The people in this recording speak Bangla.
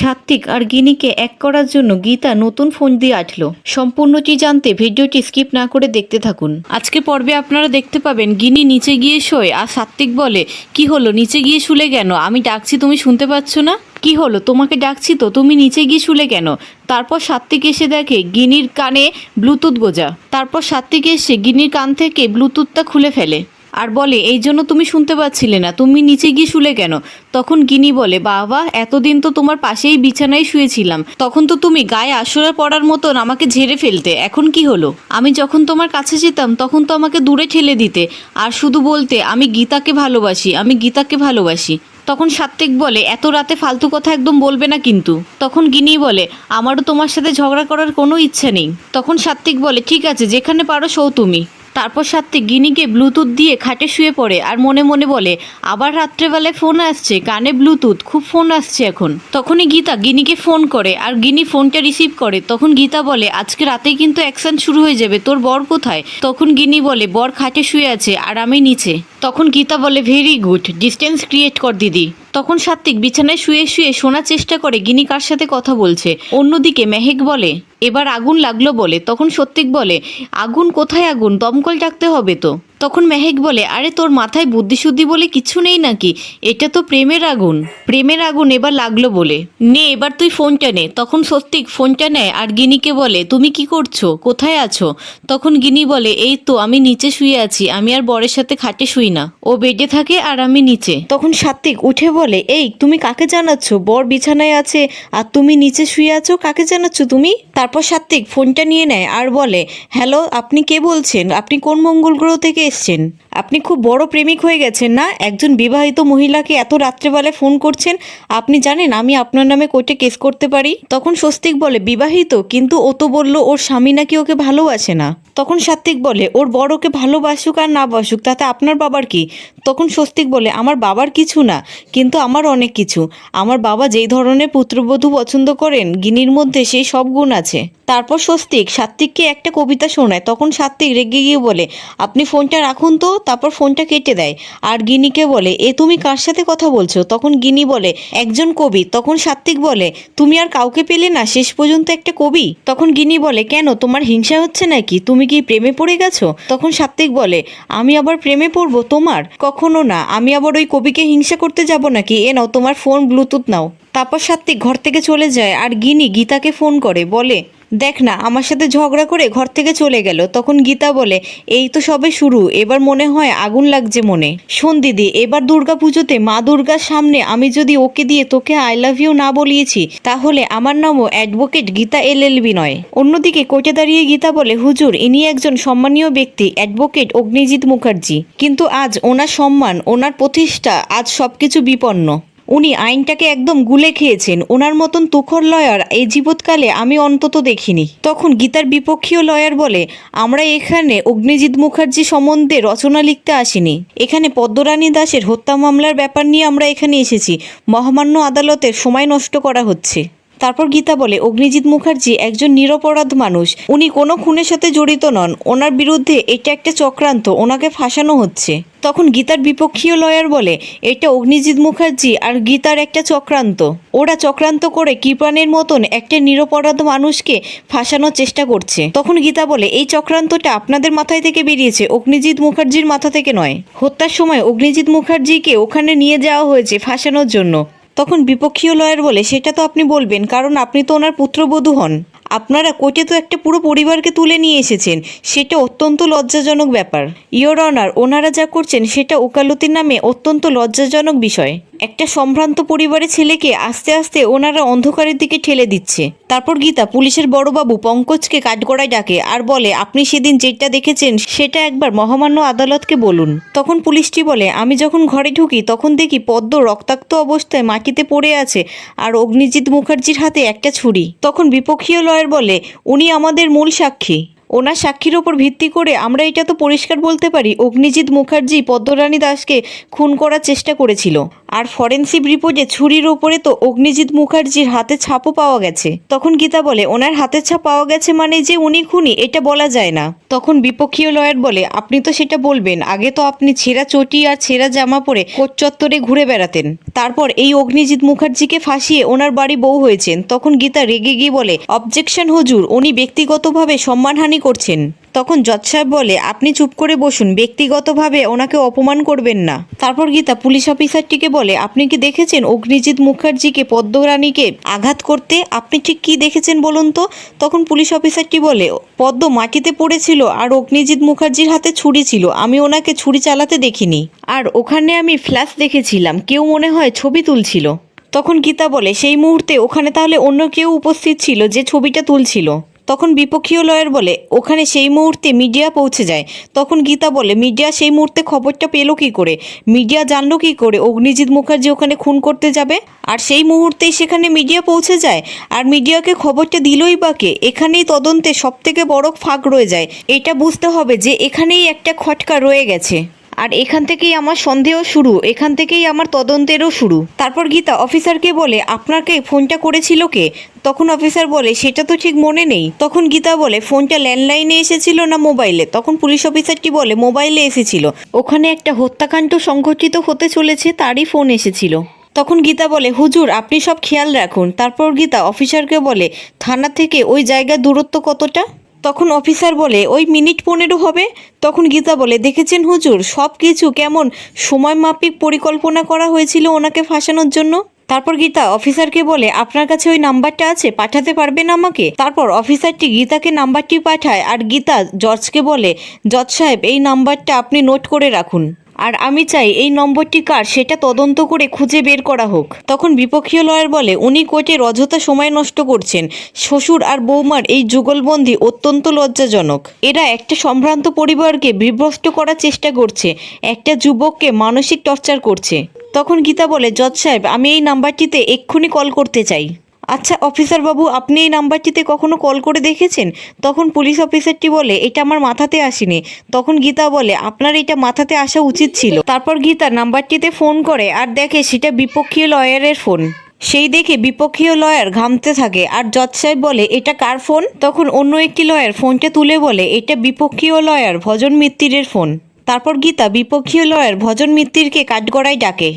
সাত্বিক আর গিনিকে এক করার জন্য গীতা নতুন ফোন দিয়ে আটলো। সম্পূর্ণটি জানতে ভিডিওটি স্কিপ না করে দেখতে থাকুন। আজকে পর্বে আপনারা দেখতে পাবেন গিনি নিচে গিয়ে শোয় আর সাত্বিক বলে, কি হলো? নিচে গিয়ে শুলে কেন? আমি ডাকছি, তুমি শুনতে পাচ্ছ না? কি হলো? তোমাকে ডাকছি তো? তুমি নিচে গিয়ে শুলে কেন? তারপর সাত্বিক এসে দেখে গিনির কানে ব্লুটুথ গোজা। তারপর সাত্বিক এসে গিনির কান থেকে ব্লুটুথটা খুলে ফেলে। আর বলে, এই জন্য তুমি শুনতে পাচ্ছিলে না, তুমি নিচে গিয়ে শুলে কেন? তখন গিনি বলে, বাবা, এতদিন তো তোমার পাশেই বিছানায় শুয়েছিলাম। তখন তো তুমি গায়ে আসরা পড়ার মতন আমাকে ঝেড়ে ফেলতে। এখন কি হলো? আমি যখন তোমার কাছে যেতাম, তখন তো আমাকে দূরে ঠেলে দিতে। আর শুধু বলতে, আমি গীতাকে ভালোবাসি, আমি গীতাকে ভালোবাসি। তখন সাত্বিক বলে, এত রাতে ফালতু কথা একদম বলবে না কিন্তু। তখন গিনি বলে, আমারও তোমার সাথে ঝগড়া করার কোনো ইচ্ছা নেই। তখন সাত্বিক বলে, ঠিক আছে, যেখানে পারো শো তুমি। তারপর সাত্বিক গিনিকে ব্লুটুথ দিয়ে খাটে শুয়ে পড়ে আর মনে মনে বলে, আবার রাত্রেবেলায় ফোন আসছে, কানে ব্লুটুথ, খুব ফোন আসছে এখন। তখনই গীতা গিনিকে ফোন করে আর গিনি ফোনটা রিসিভ করে। তখন গীতা বলে, আজকে রাতেই কিন্তু অ্যাকশন শুরু হয়ে যাবে, তোর বর কোথায়? তখন গিনি বলে, বর খাটে শুয়ে আছে আর আমি নিচে। তখন গীতা বলে, ভেরি গুড, ডিস্টেন্স ক্রিয়েট কর দিদি। তখন সাত্ত্বিক বিছানায় শুয়ে শুয়ে শোনার চেষ্টা করে, গিনি কার সাথে কথা বলছে। অন্যদিকে মেহেক বলে, এবার আগুন লাগল বলে। তখন সত্যিক বলে, আগুন কোথায় আগুন? দমকল ডাকতে হবে তো। তখন মেহেক বলে, আরে, তোর মাথায় বুদ্ধিশুদ্ধি বলে কিছু নেই নাকি? এটা তো প্রেমের আগুন। প্রেমের আগুন এবার লাগল বলে। নে, এবার তুই ফোনটা নে। তখন সত্যিক ফোনটা নেয় আর গিনিকে বলে, তুমি কি করছ? কোথায় আছো? তখন গিনি বলে, এই তো, আমি নিচে শুয়ে আছি। আমি আর বরের সাথে খাটে শুই না। ও বেডে থাকে আর আমি নিচে। তখন সাত্বিক উঠে বলে, এই, তুমি কাকে জানাচ্ছ? বর বিছানায় আছে আর তুমি নিচে শুয়ে আছো, কাকে জানাচ্ছ তুমি? তারপর সাত্বিক ফোনটা নিয়ে নেয় আর বলে, হ্যালো, আপনি কে বলছেন? আপনি কোন মঙ্গল গ্রহ থেকে এসছেন। আপনি খুব বড় প্রেমিক হয়ে গেছেন না? একজন বিবাহিত মহিলাকে এত রাত্রেবেলায় ফোন করছেন? আপনি জানেন আমি আপনার নামে কোর্টে কেস করতে পারি? তখন স্বস্তিক বলে, বিবাহিত? কিন্তু ও তো বলল ওর স্বামী নাকি ওকে ভালোবাসে না। তখন সাত্বিক বলে, ওর বড় ওকে ভালোবাসুক আর না বাসুক, তাতে আপনার বাবার কি? তখন স্বস্তিক বলে, আমার বাবার কিছু না, কিন্তু আমার অনেক কিছু। আমার বাবা যেই ধরনের পুত্রবধূ পছন্দ করেন, গিনির মধ্যে সেই সব গুণ আছে। তারপর স্বস্তিক সাত্বিককে একটা কবিতা শোনায়। তখন সাত্বিক রেগে গিয়ে বলে, আপনি ফোনটা রাখুন তো। তারপর ফোনটা কেটে দেয়। আর গিনিকে বলে, এ তুমি কার সাথে কথা বলছো? তখন গিনি বলে, একজন কবি। তখন সাত্বিক বলে, তুমি আর কাউকে পেলে না, শেষ পর্যন্ত একটা কবি? তখন গিনি বলে, কেন, তোমার হিংসা হচ্ছে নাকি? তুমি কি প্রেমে পড়ে গেছো? তখন সাত্বিক বলে, আমি আবার প্রেমে পড়ব তোমার? কখনো না, আমি আবার ওই কবিকে হিংসা করতে যাব নাকি? এ নাও, তোমার ফোন ব্লুটুথ নাও। তারপর সাত্বিক ঘর থেকে চলে যায়, আর গিনি গীতাকে ফোন করে, বলে দেখ না, আমার সাথে ঝগড়া করে ঘর থেকে চলে গেল। তখন গীতা বলে, এই তো সবে শুরু, এবার মনে হয় আগুন লাগছে মনে। শোন দিদি, এবার দুর্গা পুজোতে মা দুর্গার সামনে আমি যদি ওকে দিয়ে তোকে আই লাভ ইউ না বলিয়েছি, তাহলে আমার নামও advocate Geeta L L B নয়। অন্যদিকে কোর্টে দাঁড়িয়ে গীতা বলে, হুজুর, ইনি একজন সম্মানীয় ব্যক্তি, অ্যাডভোকেট অগ্নিজিৎ মুখার্জি। কিন্তু আজ ওনার সম্মান, ওনার প্রতিষ্ঠা, আজ সবকিছু বিপন্ন। উনি আইনটাকে একদম গুলে খেয়েছেন। ওনার মতন তুখর লয়ার এই জীবৎকালে আমি অন্তত দেখিনি। তখন গীতার বিপক্ষীয় লয়ার বলে, আমরা এখানে অগ্নিজিৎ মুখার্জি সম্বন্ধে রচনা লিখতে আসিনি। এখানে পদ্মরানী দাসের হত্যা মামলার ব্যাপার নিয়ে আমরা এখানে এসেছি। মহামান্য আদালতের সময় নষ্ট করা হচ্ছে। তারপর গীতা বলে, অগ্নিজিৎ মুখার্জি একজন নিরপরাধ মানুষ। উনি কোনো খুনের সাথে জড়িত নন। ওনার বিরুদ্ধে এটা একটা চক্রান্ত। ওনাকে ফাঁসানো হচ্ছে। তখন গীতার বিপক্ষীয় লয়ার বলে, এটা অগ্নিজিৎ মুখার্জি আর গীতার একটা চক্রান্ত। ওরা চক্রান্ত করে কৃপানের মতন একটা নিরপরাধ মানুষকে ফাঁসানোর চেষ্টা করছে। তখন গীতা বলে, এই চক্রান্তটা আপনাদের মাথায় থেকে বেরিয়েছে। অগ্নিজিৎ মুখার্জির মাথা থেকে নয়। হত্যার সময় অগ্নিজিৎ মুখার্জিকে ওখানে নিয়ে যাওয়া হয়েছে ফাঁসানোর জন্য। তখন বিপক্ষীয় লয়ার বলে, সেটা তো আপনি বলবেন, কারণ আপনি তো ওনার পুত্রবধূ হন। আপনারা কোর্টে তো একটা পুরো পরিবারকে তুলে নিয়ে এসেছেন, সেটা অত্যন্ত লজ্জাজনক ব্যাপার। ইয়োর অনার, ওনারা যা করছেন, সেটা ওকালতির নামে অত্যন্ত লজ্জাজনক বিষয়। একটা সম্ভ্রান্ত পরিবারের ছেলেকে আস্তে আস্তে ওনারা অন্ধকারের দিকে ঠেলে দিচ্ছে। তারপর গীতা পুলিশের বড়বাবু পঙ্কজকে কাঠগড়ায় ডাকে আর বলে, আপনি সেদিন যেটা দেখেছেন সেটা একবার মহামান্য আদালতকে বলুন। তখন পুলিশটি বলে, আমি যখন ঘরে ঢুকি তখন দেখি পদ্ম রক্তাক্ত অবস্থায় মাটিতে পড়ে আছে আর অগ্নিজিৎ মুখার্জির হাতে একটা ছুরি। তখন বিপক্ষীয় লয়ের বলে, উনি আমাদের মূল সাক্ষী। ওনার সাক্ষীর ওপর ভিত্তি করে আমরা এটা তো পরিষ্কার বলতে পারি, অগ্নিজিৎ মুখার্জি পদ্মরানী দাসকে খুন করার চেষ্টা করেছিল। আর ফরেন্সিক রিপোর্টে ছুরির ওপরে তো অগ্নিজিৎ মুখার্জির হাতে ছাপও পাওয়া গেছে। তখন গীতা বলে, ওনার হাতের ছাপ পাওয়া গেছে মানে যে উনি খুনি, এটা বলা যায় না। তখন বিপক্ষীয় লয়ার বলে, আপনি তো সেটা বলবেন, আগে তো আপনি ছেঁড়া চটি আর ছেঁড়া জামা পরে কোট চত্বরে ঘুরে বেড়াতেন। তারপর এই অগ্নিজিৎ মুখার্জিকে ফাঁসিয়ে ওনার বাড়ি বউ হয়েছেন। তখন গীতা রেগে গিয়ে বলে, অবজেকশন হুজুর, উনি ব্যক্তিগতভাবে সম্মানহানি করছেন। তখন জজ সাহেব বলে, আপনি চুপ করে বসুন, ব্যক্তিগতভাবে ওনাকে অপমান করবেন না। তারপর গীতা পুলিশ অফিসারটিকে বলে, আপনি কি দেখেছেন অগ্নিজিৎ মুখার্জিকে, পদ্মরানীকে আঘাত করতে? আপনি ঠিক কি দেখেছেন বলুন তো? তখন পুলিশ অফিসারটি বলে, পদ্ম মাটিতে পড়েছিল আর অগ্নিজিৎ মুখার্জির হাতে ছুরি ছিল। আমি ওনাকে ছুরি চালাতে দেখিনি। আর ওখানে আমি ফ্ল্যাশ দেখেছিলাম। কেউ মনে হয় ছবি তুলছিল। তখন গীতা বলে, সেই মুহূর্তে ওখানে তাহলে অন্য কেউ উপস্থিত ছিল যে ছবিটা তুলছিল? তখন বিপক্ষীয় লয়ার বলে, ওখানে সেই মুহূর্তে মিডিয়া পৌঁছে যায়। তখন গীতা বলে, মিডিয়া সেই মুহূর্তে খবরটা পেল কি করে? মিডিয়া জানলো কি করে? অগ্নিজিৎ মুখার্জি ওখানে খুন করতে যাবে? আর সেই মুহূর্তেই সেখানে মিডিয়া পৌঁছে যায়? আর মিডিয়াকে খবরটা দিলই বা কে? এখানেই তদন্তে সব থেকে বড় ফাঁক রয়ে যায়। এটা বুঝতে হবে যে এখানেই একটা খটকা রয়ে গেছে। আর এখান থেকেই আমার সন্দেহ শুরু, এখান থেকেই আমার তদন্তেরও শুরু। তারপর গীতা অফিসারকে বলে, আপনাকে ফোনটা করেছিল কে? তখন অফিসার বলে, সেটা তো ঠিক মনে নেই। তখন গীতা বলে, ফোনটা ল্যান্ডলাইনে এসেছিল না মোবাইলে? তখন পুলিশ অফিসারটি বলে, মোবাইলে এসেছিল। ওখানে একটা হত্যাকাণ্ড সংঘটিত হতে চলেছে, তারই ফোন এসেছিল। তখন গীতা বলে, হুজুর, আপনি সব খেয়াল রাখুন। তারপর গীতা অফিসারকে বলে, থানা থেকে ওই জায়গার দূরত্ব কতটা? তখন অফিসার বলে, ওই মিনিট পনেরো হবে। তখন গীতা বলে, দেখেছেন হুজুর, সব কিছু কেমন? সময় মাপিক পরিকল্পনা করা হয়েছিল ওনাকে ফাঁসানোর জন্য? তারপর গীতা অফিসারকে বলে, আপনার কাছে ওই নাম্বারটা আছে, পাঠাতে পারবেন আমাকে? তারপর অফিসারটি গীতাকে নাম্বারটি পাঠায় আর গীতা জর্জকে বলে, জজ সাহেব, এই নাম্বারটা আপনি নোট করে রাখুন। আর আমি চাই এই নম্বরটি কার সেটা তদন্ত করে খুঁজে বের করা হোক। তখন বিপক্ষীয় লয়ার বলে, উনি কোর্টের অযথা সময় নষ্ট করছেন। শ্বশুর আর বৌমার এই যুগলবন্দি অত্যন্ত লজ্জাজনক। এরা একটা সম্ভ্রান্ত পরিবারকে বিভ্রষ্ট করার চেষ্টা করছে। একটা যুবককে মানসিক টর্চার করছে। তখন গীতা বলে, জজ সাহেব, আমি এই নাম্বারটিতে এক্ষুনি কল করতে চাই। আচ্ছা অফিসার বাবু, আপনি এই নাম্বারটিতে কখনো কল করে দেখেছেন? তখন পুলিশ অফিসারটি বলে, এটা আমার মাথাতে আসেনি। তখন গীতা বলে, আপনার এটা মাথাতে আসা উচিত ছিল। তারপর গীতা নাম্বারটিতে ফোন করে, আর দেখে সেটা বিপক্ষীয় লয়ারের ফোন। সেই দেখে বিপক্ষীয় লয়ার ঘামতে থাকে, আর জজ সাহেব বলে, এটা কার ফোন? তখন অন্য একটি লয়ার ফোনটা তুলে বলে, এটা বিপক্ষীয় লয়ার ভজন মিত্তিরের ফোন। তারপর গীতা বিপক্ষীয় লয়ার ভজন মিত্তিরকে কাঠগড়ায় ডাকে।